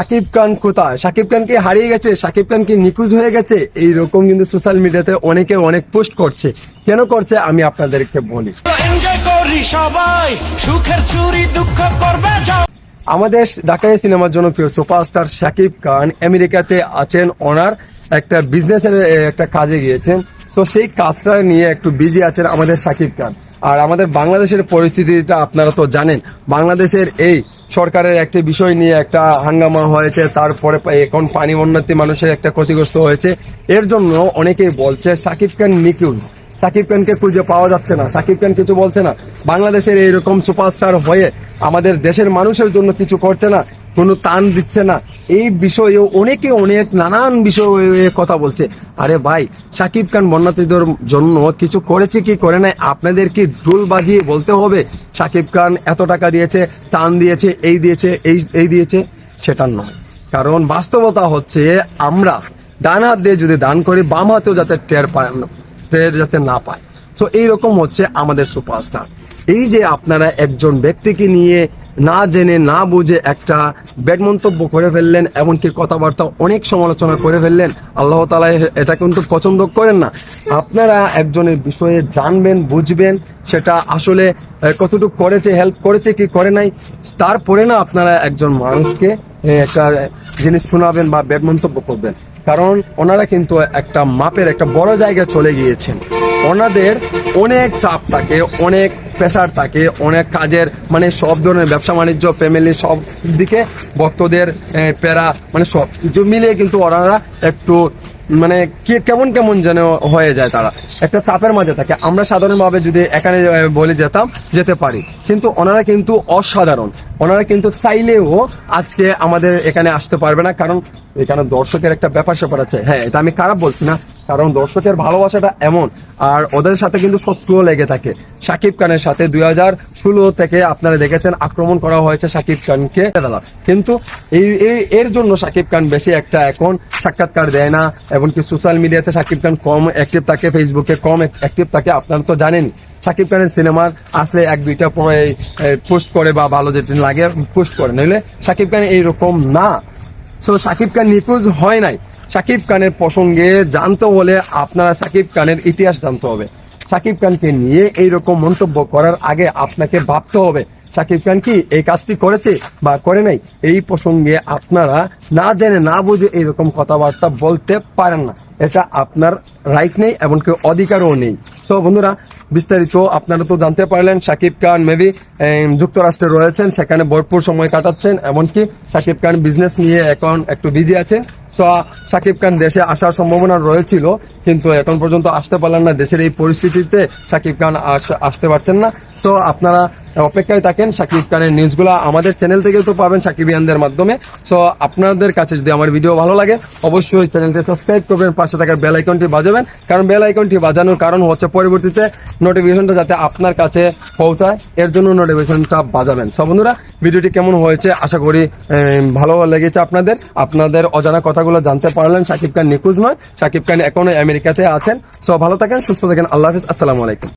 সাকিব খান কোথায়? সাকিব খান কি হারিয়ে গেছে? সাকিব খান কি নিখোঁজ হয়ে গেছে? এইরকম কিন্তু সোশ্যাল মিডিয়াতে অনেকে অনেক পোস্ট করছে। কেন করছে? আমি আপনাদেরকে বলি। আমাদের ঢাকায় সিনেমার জনপ্রিয় সুপারস্টার শাকিব খান আমেরিকাতে আছেন। ওনার একটা বিজনেসের একটা কাজে গিয়েছেন। তো সেই কাজটা নিয়ে একটু বিজি আছেন আমাদের শাকিব খান। আর আমাদের বাংলাদেশের পরিস্থিতিটা আপনারা তো জানেন। বাংলাদেশের এই সরকারের একটি বিষয় নিয়ে একটা হাঙ্গামা হয়েছে, তারপরে এখন পানি উন্নতি মানুষের একটা ক্ষতিগ্রস্ত হয়েছে। এর জন্য অনেকেই বলছে শাকিব খান নিকুজ সাকিব খানকে খুঁজে পাওয়া যাচ্ছে না। সাকিব খান কিছু বলছে না। বাংলাদেশের এইরকম সুপারস্টার হয়ে আমাদের দেশের মানুষের জন্য কিছু করছে না। কোনো টান দিচ্ছে না। এই বিষয়ে অনেকে অনেক নানান বিষয়ে কথা বলছে। আরে ভাই, সাকিব খান বন্যাতীদের জন্য কিছু করেছে কি করে নাই? আপনাদের কি ঢোল বাজিয়ে বলতে হবে, সাকিব খান এত টাকা দিয়েছে, টান দিয়েছে, এই দিয়েছে, এই এই দিয়েছে। সেটা নয়। কারণ বাস্তবতা হচ্ছে, আমরা ডান হাত দিয়ে যদি দান করি, বাম হাতেও যাতে টের পায়, টের যাতে না পায়। তো এইরকম হচ্ছে আমাদের সুপারস্টার এই যে আপনারা একজন ব্যক্তিকে নিয়ে না জেনে, না বুঝে একটা ব্যাড মন্তব্য করে ফেললেন, এমনকি কথাবার্তা অনেক সমালোচনা করে ফেললেন, আল্লাহ তালা এটা কিন্তু পছন্দ করেন না। আপনারা একজনের বিষয়ে জানবেন, বুঝবেন, সেটা আসলে কতটুকু করেছে হেল্প করেছে, কি করে নাই, তারপরে না আপনারা একজন মানুষকে একটা জিনিস শোনাবেন বা ব্যাড মন্তব্য করবেন। কারণ ওনারা কিন্তু একটা মাপের, একটা বড় জায়গায় চলে গিয়েছেন। ওনাদের অনেক চাপ থাকে, অনেক প্রেশার থাকে, অনেক কাজের মানে সব ধরনের ব্যবসা, বাণিজ্য ফ্যামিলি সব দিকে ভক্তদের প্যারা মানে সব কিছু মিলিয়ে কিন্তু ওনারা একটু মানে কেমন কেমন যেন হয়ে যায় তারা। একটা চাপের মাঝে থাকে। আমরা সাধারণভাবে যদি এখানে বলে যেতাম, যেতে পারি। কিন্তু ওনারা কিন্তু অসাধারণ। ওনারা কিন্তু চাইলেও আজকে আমাদের এখানে আসতে পারবে না। কারণ এখানে দর্শকের একটা ব্যাপার স্যাপার আছে। হ্যাঁ এটা আমি খারাপ বলছি না। কারণ দর্শকের ভালোবাসাটা এমন, আর ওদের সাথে কিন্তু শত্রুও লেগে থাকে। সাকিব খানের সাথে দুই হাজার ষোলো থেকে আপনারা দেখেছেন আক্রমণ করা হয়েছে সাকিব খানকে। কিন্তু এই এর জন্য সাকিব খান বেশি একটা এখন সাক্ষাৎকার দেয় না, এমনকি সোশ্যাল মিডিয়াতে সাকিব খান কম অ্যাক্টিভ থাকে ফেসবুকে কম অ্যাক্টিভ থাকে, আপনারা তো জানেন সাকিব খানের সিনেমার আসলে এক, দুইটা পরে পোস্ট করে বা ভালো যেটা লাগে, পোস্ট করে। নইলে সাকিব খান এইরকম না। সো সাকিব খান নিখোঁজ হয় নাই। সাকিব খানের প্রসঙ্গে জানতে হলে আপনারা সাকিব খানের ইতিহাস জানতে হবে। সাকিব খানকে নিয়ে এইরকম মন্তব্য করার আগে আপনাকে ভাবতে হবে সাকিব খান কি এই কাজটি করেছে বা করে নাই? এই প্রসঙ্গে আপনারা না জেনে না বুঝে এইরকম কথাবার্তা বলতে পারেন না। এটা আপনার রাইট নেই, এমনকি অধিকারও নেই। সো বন্ধুরা, বিস্তারিত আপনারা তো জানতে পারলেন সাকিব খান মেবি যুক্তরাষ্ট্রে রয়েছেন, সেখানে ভরপুর সময় কাটাচ্ছেন, এমনকি সাকিব খান বিজনেস নিয়ে এখন একটু বিজি আছেন। সাকিব খান দেশে আসার সম্ভাবনা রয়েছিল, কিন্তু এখন পর্যন্ত আসতে পারলেন না। দেশের এই পরিস্থিতিতে সাকিব খান আসতে পারছেন না। সো আপনারা অপেক্ষায় থাকেন সাকিব খানের নিউজগুলো আমাদের চ্যানেল থেকেও তো পাবেন সাকিবিয়ানদের মাধ্যমে। সো আপনাদের কাছে যদি আমার ভিডিও ভালো লাগে, অবশ্যই চ্যানেলটি সাবস্ক্রাইব করবেন, পাশে থাকার বেল আইকনটি বাজাবেন। কারণ বেল আইকনটি বাজানোর কারণ হচ্ছে পরবর্তীতে নোটিফিকেশনটা যাতে আপনার কাছে পৌঁছায়, এর জন্য নোটিফিকেশনটা বাজাবেন। সব বন্ধুরা, ভিডিওটি কেমন হয়েছে আশা করি ভালো লেগেছে আপনাদের। আপনাদের অজানা কথাগুলো জানতে পারলেন সাকিব খান নিখোঁজ নয়। সাকিব খান এখনও আমেরিকাতে আছেন। সব ভালো থাকেন, সুস্থ থাকেন। আল্লাহ হাফিজ। আসসালামু আলাইকুম।